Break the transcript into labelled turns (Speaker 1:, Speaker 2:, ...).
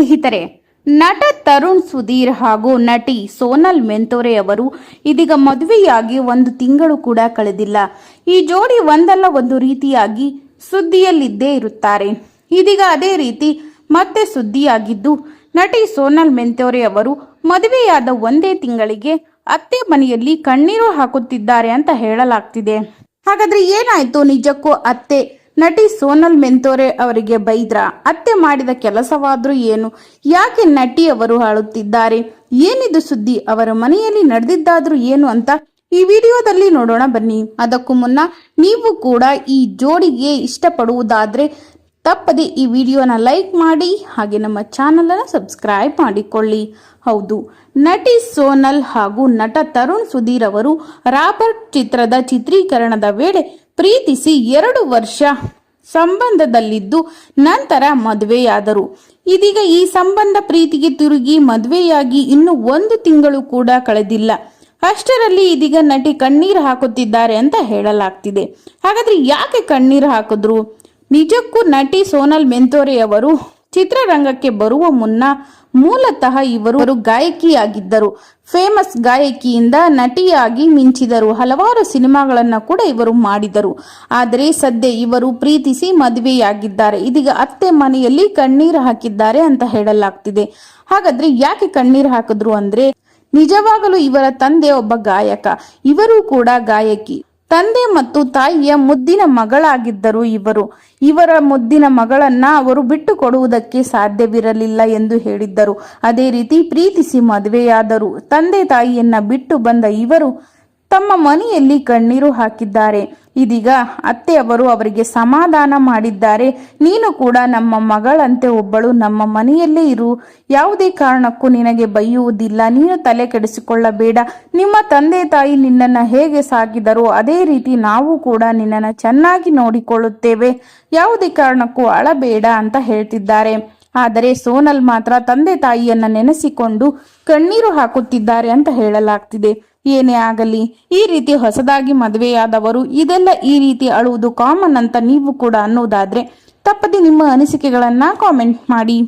Speaker 1: ಸ್ನೇಹಿತರೆ, ನಟ ತರುಣ್ ಸುಧೀರ್ ಹಾಗೂ ನಟಿ ಸೋನಲ್ ಮೆಂತೋರೆ ಅವರು ಇದೀಗ ಮದುವೆಯಾಗಿ ಒಂದು ತಿಂಗಳು ಕೂಡ ಕಳೆದಿಲ್ಲ. ಈ ಜೋಡಿ ಒಂದಲ್ಲ, ಒಂದು ರೀತಿಯಾಗಿ ಸುದ್ದಿಯಲ್ಲಿದ್ದೇ ಇರುತ್ತಾರೆ. ಇದೀಗ ಅದೇ ರೀತಿ ಮತ್ತೆ ಸುದ್ದಿಯಾಗಿದ್ದು, ನಟಿ ಸೋನಲ್ ಮೆಂತೋರೆ ಅವರು ಮದುವೆಯಾದ ಒಂದೇ ತಿಂಗಳಿಗೆ ಅತ್ತೆ ಮನೆಯಲ್ಲಿ ಕಣ್ಣೀರು ಹಾಕುತ್ತಿದ್ದಾರೆ ಅಂತ ಹೇಳಲಾಗ್ತಿದೆ. ಹಾಗಾದ್ರೆ ಏನಾಯ್ತು ನಿಜಕ್ಕೂ ಅತ್ತೆ ನಟಿ ಸೋನಲ್ ಮೆಂತೋರೆ ಅವರಿಗೆ ಬೈದ್ರ ಅತ್ತೆ ಮಾಡಿದ ಕೆಲಸವಾದ್ರೂ ಏನು? ಯಾಕೆ ನಟಿ ಅವರು ಆಳುತ್ತಿದ್ದಾರೆ ಏನಿದು ಸುದ್ದಿ? ಅವರ ಮನೆಯಲ್ಲಿ ನಡೆದಿದ್ದಾದ್ರೂ ಏನು ಅಂತ ಈ ವಿಡಿಯೋದಲ್ಲಿ ನೋಡೋಣ ಬನ್ನಿ. ಅದಕ್ಕೂ ಮುನ್ನ ನೀವು ಕೂಡ ಈ ಜೋಡಿಗೆ ಇಷ್ಟಪಡುವುದಾದ್ರೆ ತಪ್ಪದೆ ಈ ವಿಡಿಯೋನ ಲೈಕ್ ಮಾಡಿ ಹಾಗೆ ನಮ್ಮ ಚಾನಲನ್ನು ಸಬ್ಸ್ಕ್ರೈಬ್ ಮಾಡಿಕೊಳ್ಳಿ. ಹೌದು, ನಟಿ ಸೋನಲ್ ಹಾಗೂ ನಟ ತರುಣ್ ಸುಧೀರ್ ಅವರು ರಾಬರ್ಟ್ ಚಿತ್ರದ ಚಿತ್ರೀಕರಣದ ವೇಳೆ ಪ್ರೀತಿಸಿ ಎರಡು ವರ್ಷ ಸಂಬಂಧದಲ್ಲಿದ್ದು ನಂತರ ಮದುವೆಯಾದರು. ಇದೀಗ ಈ ಸಂಬಂಧ ಪ್ರೀತಿಗೆ ತಿರುಗಿ ಮದುವೆಯಾಗಿ ಇನ್ನು ಒಂದು ತಿಂಗಳು ಕೂಡ ಕಳೆದಿಲ್ಲ. ಅಷ್ಟರಲ್ಲಿ ಇದೀಗ ನಟಿ ಕಣ್ಣೀರು ಹಾಕುತ್ತಿದ್ದಾರೆ ಅಂತ ಹೇಳಲಾಗ್ತಿದೆ. ಹಾಗಾದ್ರೆ ಯಾಕೆ ಕಣ್ಣೀರು ಹಾಕಿದ್ರು? ನಿಜಕ್ಕೂ ನಟಿ ಸೋನಲ್ ಮೆಂತೋರೆ ಅವರು ಚಿತ್ರರಂಗಕ್ಕೆ ಬರುವ ಮುನ್ನ ಮೂಲತಃ ಇವರು ಗಾಯಕಿಯಾಗಿದ್ದರು. ಫೇಮಸ್ ಗಾಯಕಿಯಿಂದ ನಟಿಯಾಗಿ ಮಿಂಚಿದರು. ಹಲವಾರು ಸಿನಿಮಾಗಳನ್ನ ಕೂಡ ಇವರು ಮಾಡಿದರು. ಆದರೆ ಸದ್ಯ ಇವರು ಪ್ರೀತಿಸಿ ಮದುವೆಯಾಗಿದ್ದಾರೆ. ಇದೀಗ ಅತ್ತೆ ಮನೆಯಲ್ಲಿ ಕಣ್ಣೀರು ಹಾಕಿದ್ದಾರೆ ಅಂತ ಹೇಳಲಾಗ್ತಿದೆ. ಹಾಗಾದ್ರೆ ಯಾಕೆ ಕಣ್ಣೀರು ಹಾಕಿದ್ರು ಅಂದ್ರೆ ನಿಜವಾಗಲೂ ಇವರ ತಂದೆ ಒಬ್ಬ ಗಾಯಕ. ಇವರು ಕೂಡ ಗಾಯಕಿ. ತಂದೆ ಮತ್ತು ತಾಯಿಯ ಮುದ್ದಿನ ಮಗಳಾಗಿದ್ದರು ಇವರು. ಇವರ ಮುದ್ದಿನ ಮಗಳನ್ನ ಅವರು ಬಿಟ್ಟು ಕೊಡುವುದಕ್ಕೆ ಸಾಧ್ಯವಿರಲಿಲ್ಲ ಎಂದು ಹೇಳಿದ್ದರು. ಅದೇ ರೀತಿ ಪ್ರೀತಿಸಿ ಮದುವೆಯಾದರು. ತಂದೆ ತಾಯಿಯನ್ನ ಬಿಟ್ಟು ಬಂದ ಇವರು ತಮ್ಮ ಮನೆಯಲ್ಲಿ ಕಣ್ಣೀರು ಹಾಕಿದ್ದಾರೆ. ಇದೀಗ ಅತ್ತೆಯವರು ಅವರಿಗೆ ಸಮಾಧಾನ ಮಾಡಿದ್ದಾರೆ. ನೀನು ಕೂಡ ನಮ್ಮ ಮಗಳಂತೆ ಒಬ್ಬಳು ನಮ್ಮ ಮನೆಯಲ್ಲೇ ಇರು. ಯಾವುದೇ ಕಾರಣಕ್ಕೂ ನಿನಗೆ ಬೈಯುವುದಿಲ್ಲ. ನೀನು ತಲೆ ಕೆಡಿಸಿಕೊಳ್ಳಬೇಡ. ನಿಮ್ಮ ತಂದೆ ತಾಯಿ ನಿನ್ನನ್ನು ಹೇಗೆ ಸಾಕಿದರೋ ಅದೇ ರೀತಿ ನಾವು ಕೂಡ ನಿನ್ನನ್ನು ಚೆನ್ನಾಗಿ ನೋಡಿಕೊಳ್ಳುತ್ತೇವೆ. ಯಾವುದೇ ಕಾರಣಕ್ಕೂ ಅಳಬೇಡ ಅಂತ ಹೇಳ್ತಿದ್ದಾರೆ. ಆದರೆ ಸೋನಲ್ ಮಾತ್ರ ತಂದೆ ತಾಯಿಯನ್ನ ನೆನೆಸಿಕೊಂಡು ಕಣ್ಣೀರು ಹಾಕುತ್ತಿದ್ದಾರೆ ಅಂತ ಹೇಳಲಾಗ್ತಿದೆ. ಏನೇ ಆಗಲಿ, ಈ ರೀತಿ ಹೊಸದಾಗಿ ಮದುವೆಯಾದವರು ಇದೆಲ್ಲ ಈ ರೀತಿ ಅಳುವುದು ಕಾಮನ್ ಅಂತ ನೀವು ಕೂಡ ಅನ್ನೋದಾದ್ರೆ ತಪ್ಪದೆ ನಿಮ್ಮ ಅನಿಸಿಕೆಗಳನ್ನ ಕಾಮೆಂಟ್ ಮಾಡಿ.